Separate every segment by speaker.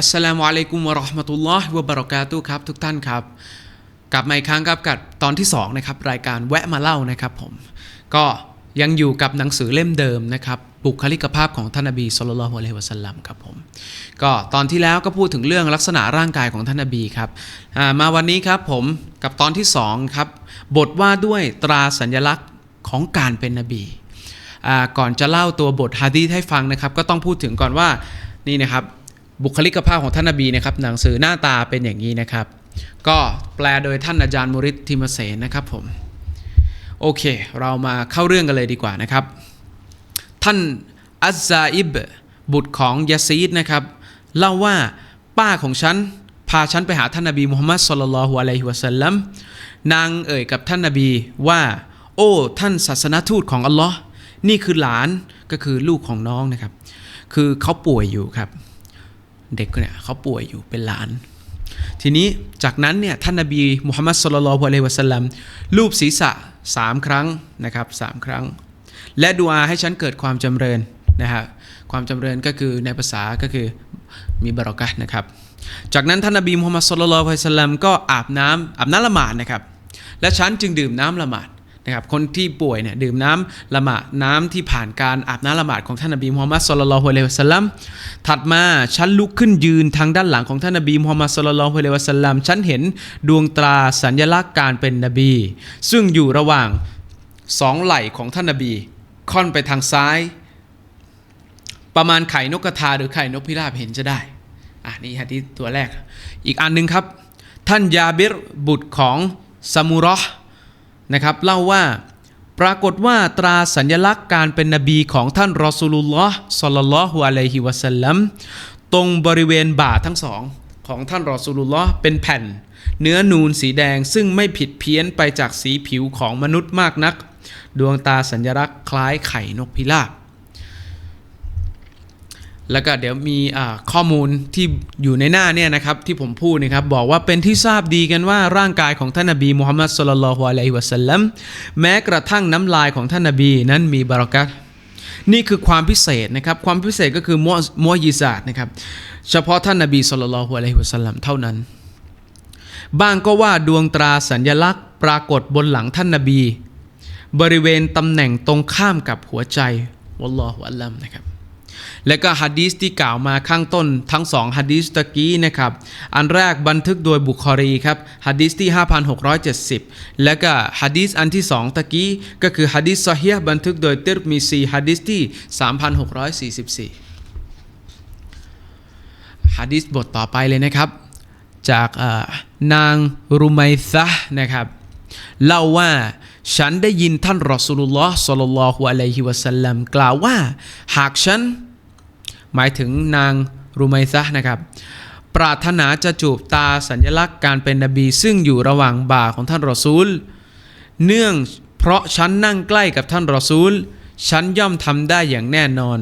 Speaker 1: อัสสลามุอะลัยกุมวะเราะห์มะตุลลอฮ์วะบะเราะกาตุครับทุกท่านครับ กลับมาอีกครั้งครับกับตอนที่2นะครับรายการแวะมาเล่านะครับผมก็ยังอยู่กับหนังสือเล่มเดิมนะครับบุคลิกภาพของท่านนบีสุลต่านละฮ์อะลัยฮิวะสัลลัมครับผมก็ตอนที่แล้วก็พูดถึงเรื่องลักษณะร่างกายของท่านนบีครับมาวันนี้ครับผมกับตอนที่2ครับบทว่าด้วยตราสัญลักษณ์ของการเป็นนบีอ่าก่อนจะเล่าตัวบทฮะดีให้ฟังนะครับ ก็ต้องพูดถึงก่อนว่านี่นะครับ บุคลิกภาพของท่านนบีนะครับหนังสือหน้าตาเป็นอย่างนี้นะครับ ก็แปลโดยท่านอาจารย์มุริตทิมเสนนะครับผมโอเค เรามาเข้าเรื่องกันเลยดีกว่านะครับ ท่านอัซซาอิบบุตรของยาซีดนะครับ เล่าว่าป้าของฉัน พาฉันไปหาท่านนบีมุฮัมมัดสุลลัลฮุอะลัยฮิวะสัลลัมนางเอ่ยกับท่านนบีว่า โอ้ ท่านศาสนทูตของอัลลอฮ์นี่คือหลานก็คือลูกของน้องนะครับ คือเขาป่วยอยู่ครับ เด็กเนี่ยเขาป่วยอยู่เป็นหลาน ทีนี้จากนั้นเนี่ยท่านนบีมุฮัมมัดสุลลัลฮุอะลัยวะสัลลัมลูบศีรษะสามครั้งนะครับสามครั้ง และดูอาให้ฉันเกิดความจำเริญนะฮะความจำเริญก็คือในภาษาก็คือมีบารอกะนะครับ จากนั้นท่านนบีมุฮัมมัดสุลลัลฮุอะลัยวะสัลลัมก็อาบน้ำอาบน้ำละหมาดนะครับ และฉันจึงดื่มน้ำละหมาด นะครับคนที่ป่วยเนี่ยดื่มน้ำละหมาดน้ำที่ผ่านการอาบน้ำละหมาดของท่านนบีมุฮัมมัดสุลลัลฮุอะลัยวะสัลลัมถัดมาฉันลุกขึ้นยืนทางด้านหลังของท่านนบีมุฮัมมัดสุลลัลฮุอะลัยวะสัลลัมฉันเห็นดวงตราสัญลักษณ์การเป็นนบี ซึ่งอยู่ระหว่างสองไหล่ของท่านนบี ค่อนไปทางซ้าย ประมาณไข่นกกระทาหรือไข่นกพิราบเห็นจะได้อะนี่ฮะที่ตัวแรก อีกอันหนึ่งครับ ท่านยาบิรบุตรของซามูรอห์ นะครับเล่าว่าปรากฏว่าตราสัญลักษณ์การเป็นนบีของท่านรอสูลุลลอฮ์สลลัลลอฮุอะลัยฮิวะสัลลัมตรงบริเวณบ่าทั้งสองของท่านรอสูลุลลอฮ์เป็นแผ่น เนื้อนูนสีแดงซึ่งไม่ผิดเพี้ยนไปจากสีผิวของมนุษย์มากนัก ดวงตาสัญลักษณ์คล้ายไข่นกพิราบ แล้วก็เดี๋ยวมีข้อมูลที่อยู่ในหน้าเนี่ยนะครับที่ผมพูดนะครับบอกว่าเป็นที่ทราบดีกันว่าร่างกายของท่านนบีมุฮัมมัดสุลลัลฮุอะลัยฮิวะสัลลัมแม้กระทั่งน้ำลายของท่านนบีนั้นมีบารักัตนี่คือความพิเศษนะครับความพิเศษก็คือมอมอยิซาดนะครับเฉพาะท่านนบีสุลลัลฮุอะลัยฮิวะสัลลัมเท่านั้นบางก็ว่าดวงตราสัญลักษณ์ปรากฏบนหลังท่านนบี บริเวณตำแหน่งตรงข้ามกับหัวใจวัลลอฮุอัลลัมนะครับ และก็ฮะดีสที่กล่าวมาข้างต้นทั้งสองฮะดีสตะกี้นะครับ อันแรกบันทึกโดยบุคอรีครับฮะดีสที่ 5670 และก็ฮะดีสอันที่สองตะกี้ก็คือฮะดีสซอฮีบันทึกโดยติรมิซีฮะดีสที่ 3644ฮะดีสบทต่อไปเลยนะครับ จากนางรุไมซะนะครับเล่าว่าฉันได้ยินท่านรอสูลุลลอฮ์สัลลัลลอฮุอะลัยฮิวะสัลลัมกล่าวว่า หากฉัน หมายถึงนางรูไมซะนะครับ ปรารถนาจะจูบตาสัญลักษณ์การเป็นนบี ซึ่งอยู่ระหว่างบ่าของท่านรอซูล เนื่องเพราะฉันนั่งใกล้กับท่านรอซูล ฉันย่อมทำได้อย่างแน่นอน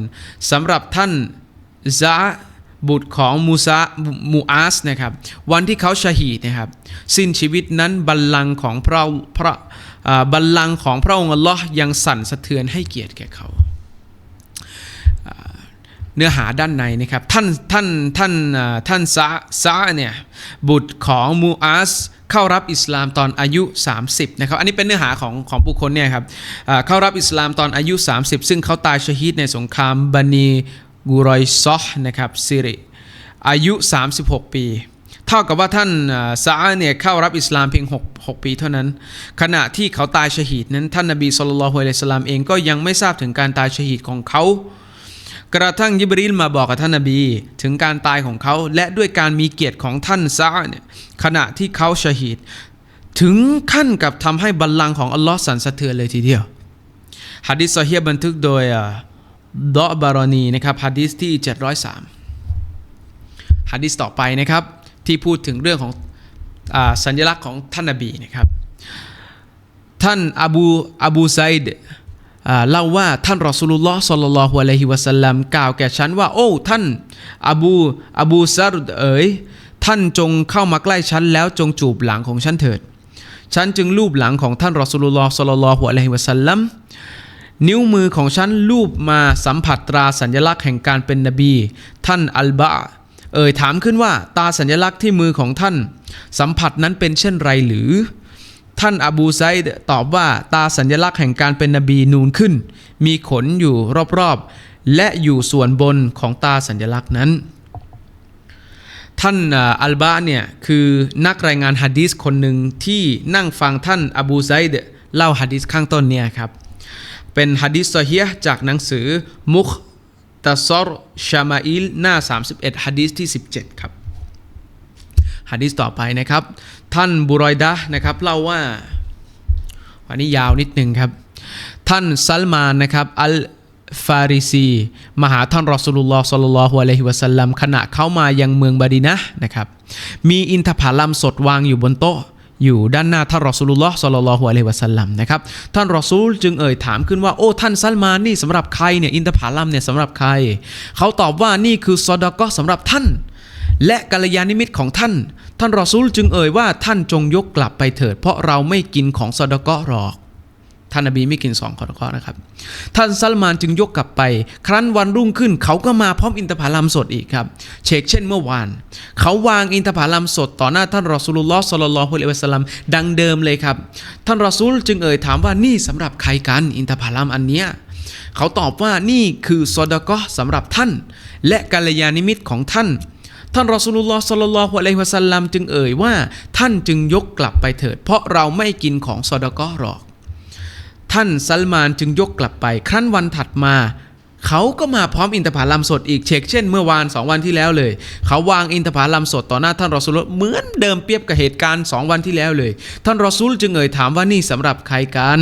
Speaker 1: สำหรับท่านซะบุตรของมูซามูอาสนะครับ วันที่เขาชะฮีดนะครับ สิ้นชีวิตนั้นบัลลังก์ของพระพระอ่าบัลลังก์ของพระองค์อัลลอฮ์ยังสั่นสะเทือนให้เกียรติแก่เขา เนื้อหาด้านในนะครับท่านท่านท่านท่านซาซาเนี่ยบุตรของมูอาสเข้ารับอิสลามตอนอายุ 30นะครับอันนี้เป็นเนื้อหาของของบุคคลเนี่ยครับเข้ารับอิสลามตอนอายุ 30 ซึ่งเขาตายชฮีดในสงครามบันีกูรอยซอห์นะครับซิริอายุ 36 ปี เท่ากับว่าท่านซาเนี่ยเข้ารับอิสลามเพียง 6 6 ปีเท่านั้น ขณะที่เขาตายชฮีดนั้นท่านนบีสุลต่านละฮ์อะลัยฮิสสลามเองก็ยังไม่ทราบถึงการตายชฮีดของเขา กระทั่งยิบรีลมาบอกกับท่านนบี ถึงการตายของเขาและด้วยการมีเกียรติของท่านซาเนี่ยขณะที่เขาชฮีดถึงขั้นกับทำให้บัลลังก์ของอัลลอฮ์สั่นสะเทือนเลยทีเดียวฮะดิษซอฮีบันทึกโดยดอบารอนีนะครับฮะดิษที่ 703ฮะดิษต่อไปนะครับ ที่พูดถึงเรื่องของอสัญลักษณ์ของท่านนบีนะครับ ท่านอบูอบูไซด์ เล่าว่าท่านรอสูลุลลอฮ์สัลลัลลอฮุอะลัยฮิวะสัลลัมกล่าวแก่ฉันว่าโอ้ท่านอบูอบูซารุดเอ๋ยท่านจงเข้ามาใกล้ฉันแล้วจงจูบหลังของฉันเถิด ฉันจึงลูบหลังของท่านรอสูลุลลอฮ์สัลลัลลอฮุอะลัยฮิวะสัลลัมนิ้วมือของฉันลูบมาสัมผัสตราสัญลักษณ์แห่งการเป็นนบี ท่านอัลบะเอ่ยถามขึ้นว่าตาสัญลักษณ์ที่มือของท่าน สัมผัสนั้นเป็นเช่นไรหรือ ท่านอบูไซด์ตอบว่าตาสัญลักษณ์แห่งการเป็นนบีนูนขึ้น มีขนอยู่รอบๆ และอยู่ส่วนบนของตาสัญลักษณ์นั้น ท่านอัลบะห์เนี่ยคือนักรายงานฮะดีษคนหนึ่งที่นั่งฟังท่านอบูไซด์เล่าฮะดีษข้างต้นเนี่ยครับ เป็นฮะดีษซอฮีจากหนังสือมุคตะซอรชามาอิลหน้า 31ฮะดีษที่ 17 ครับ ฮะดีษต่อไปนะครับ ท่านบุรอยดะนะครับเล่าว่าวันนี้ยาวนิดหนึ่งครับ ท่านซัลมานนะครับอัลฟาริซีมาหาท่านรอสูลุลลอฮ์สัลลัลลอฮุอะลัยฮิวะสัลลัมขณะเข้ามายังเมืองบาดีนะนะครับมีอินทผลัมสดวางอยู่บนโต๊ะอยู่ด้านหน้าท่านรอสูลุลลอฮ์สัลลัลลอฮุอะลัยฮิวะสัลลัมนะครับท่านรอซูลจึงเอ่ยถามขึ้นว่าโอ้ท่านซัลมานนี่สำหรับใครเนี่ยอินทผลัมเนี่ยสำหรับใคร เขาตอบว่านี่คือซอดาก็สำหรับท่าน และกัลยาณมิตรของท่าน ท่านรอซูลจึงเอ่ยว่าท่านจงยกกลับไปเถิด เพราะเราไม่กินของซอดก็หรอก ท่านนบีไม่กินสองขอดกอนะครับ ท่านซัลมานจึงยกกลับไป ครั้นวันรุ่งขึ้นเขาก็มาพร้อมอินทผลัมสดอีกครับ เชกเช่นเมื่อวาน เขาวางอินทผลัมสดต่อหน้าท่านรอสูลุลลอฮ์สลลัลฮุอะลัยวะสัลลัมดังเดิมเลยครับ ท่านรอซูลจึงเอ่ยถามว่านี่สำหรับใครกันอินทผลัมอันเนี้ยเขาตอบว่านี่คือซอดก็สำหรับท่าน และกัลยาณมิตรของท่าน ท่านรอสูลุลลอฮ์สัลลัลลอฮุอะลัยฮิวะสัลลัมจึงเอ่ยว่า ท่านจึงยกกลับไปเถิด เพราะเราไม่กินของซอดก็หรอก ท่านซัลมานจึงยกกลับไป ครั้นวันถัดมา เขาก็มาพร้อมอินทผลัมสดอีกเชกเช่นเมื่อวานสองวันที่แล้วเลย เขาวางอินทผลัมสดต่อหน้าท่านรอซูลเหมือนเดิมเปรียบกับเหตุการณ์สองวันที่แล้วเลย ท่านรอซูลจึงเอ่ยถามว่านี่สำหรับใครกัน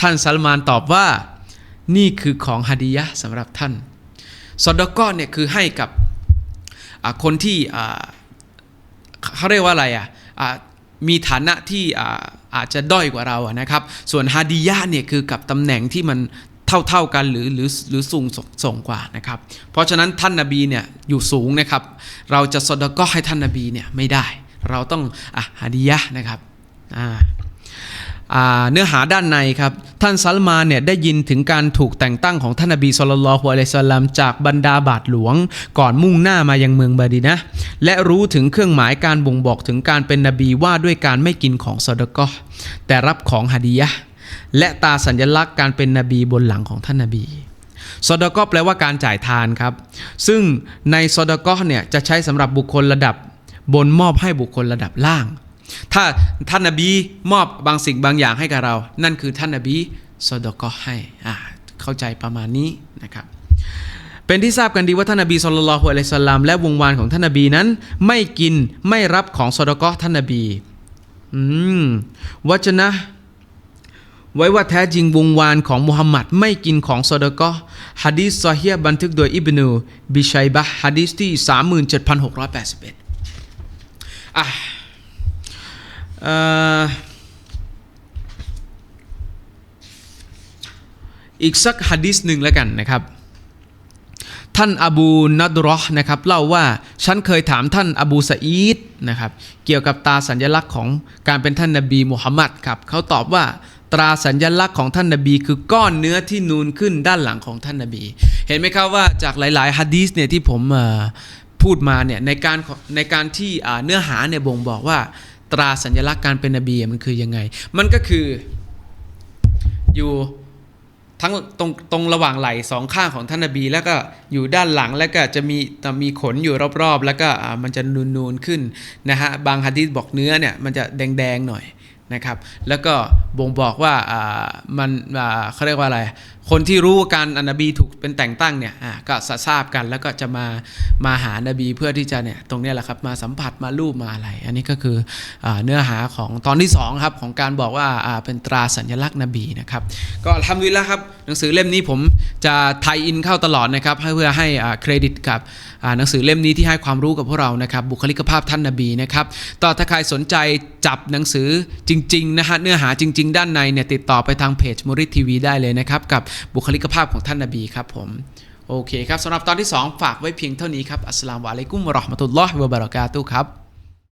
Speaker 1: ท่านซัลมานตอบว่า นี่คือของฮาดียะห์สำหรับท่านซอดก้อนเนี่ยคือให้กับ คนที่เขาเรียกว่าอะไรอะมีฐานะที่อาจจะด้อยกว่าเราอะนะครับ ส่วนฮาดียะเนี่ยคือกับตำแหน่งที่มันเท่าๆกันหรือหรือหรือสูงส่งกว่านะครับ เพราะฉะนั้นท่านนาบีเนี่ยอยู่สูงนะครับ เราจะสดก็ให้ท่านนาบีเนี่ยไม่ได้ เราต้องอะฮาดียะนะครับอ่า เนื้อหาด้านในครับ ท่านซัลมานเนี่ยได้ยินถึงการถูกแต่งตั้งของท่านนบีสุลต่านละฮ์อะลัยสลามจากบรรดาบาทหลวง ก่อนมุ่งหน้ามายังเมืองบาดีนะและรู้ถึงเครื่องหมายการบ่งบอกถึงการเป็นนบีว่าด้วยการไม่กินของซอดกอแต่รับของฮาดียะห์และตาสัญลักษณ์การเป็นนบีบนหลังของท่านนบีซอดกอแปลว่าการจ่ายทานครับ ซึ่งในซอดกอเนี่ยจะใช้สำหรับบุคคลระดับบนมอบให้บุคคลระดับล่าง ถ้าท่านนบีมอบบางสิ่งบางอย่างให้กับเรา นั่นคือท่านนบีสดก็ให้อ่าเข้าใจประมาณนี้นะครับเป็นที่ทราบกันดีว่าท่านนบีสุลต่านละฮ์อะลัยสลามและวงวานของท่านนบีนั้น ไม่กินไม่รับของสดก็ท่านนบีอืมวจนะ ไว้ว่าแท้จริงวงวานของมุฮัมมัดไม่กินของซอดกอฮ์ฮะดีษซอฮีฮ์บันทึกโดยอิบนูบิชัยบะฮะดีษที่ 37,681อะเอีกสักฮะดีษหนึ่งแล้วกันนะครับ ท่านอบูนัดรอห์นะครับเล่าว่าฉันเคยถามท่านอบูสอีดนะครับเกี่ยวกับตาสัญลักษณ์ของการเป็นท่านนบีมุฮัมมัดครับเขาตอบว่าตราสัญลักษณ์ของท่านนบี คือก้อนเนื้อที่นูนขึ้นด้านหลังของท่านนบี เห็นไหมครับว่าจากหลาย ๆฮะดีษเนี่ยที่ผมพูดมาเนี่ยในการในการที่เนื้อหาเนี่ยบ่งบอกว่า ตราสัญลักษณ์การเป็นนบีมันคือยังไง มันก็คืออยู่ทั้งตรงตรงระหว่างไหล่สองข้างของท่านนบี แล้วก็อยู่ด้านหลังแล้วก็จะมีมีขนอยู่รอบๆ แล้วก็มันจะนูนๆขึ้นนะฮะบางฮะดีษบอกเนื้อเนี่ยมันจะแดงๆหน่อย นะครับ แล้วก็บ่งบอกว่ามันเขาเรียกว่าอะไร คนที่รู้การอนนบีถูกเป็นแต่งตั้งเนี่ยก็ทราบกันแล้วก็จะมามาหานบีเพื่อที่จะเนี่ยตรงนี้แหละครับมาสัมผัสมาลูบมาอะไร อันนี้ก็คืออเนื้อหาของตอนที่สองครับของการบอกว่าเป็นตราสัญลักษณ์นบีนะครับ ก็ทำวิล้วครับหนังสือเล่มนี้ผมจะไทยอินเข้าตลอดนะครับเพื่อให้เครดิตกับหนังสือเล่มนี้ที่ให้ความรู้กับพวกเรานะครับบุคลิกภาพท่านนบีนะครับต่อถ้าใครสนใจจับหนังสือจริงๆนะฮะเนื้อหาจริง ๆ ด้านในเนี่ยติดต่อไปทางเพจมูริทีวีได้เลยนะครับ กับบุคลิกภาพของท่านนบีครับผมโอเคครับสำหรับตอนที่ 2 ฝากไว้เพียงเท่านี้ครับอัสสลามุอะลัยกุมวะเราะห์มะตุลลอฮิวะบะเราะกาตุครับ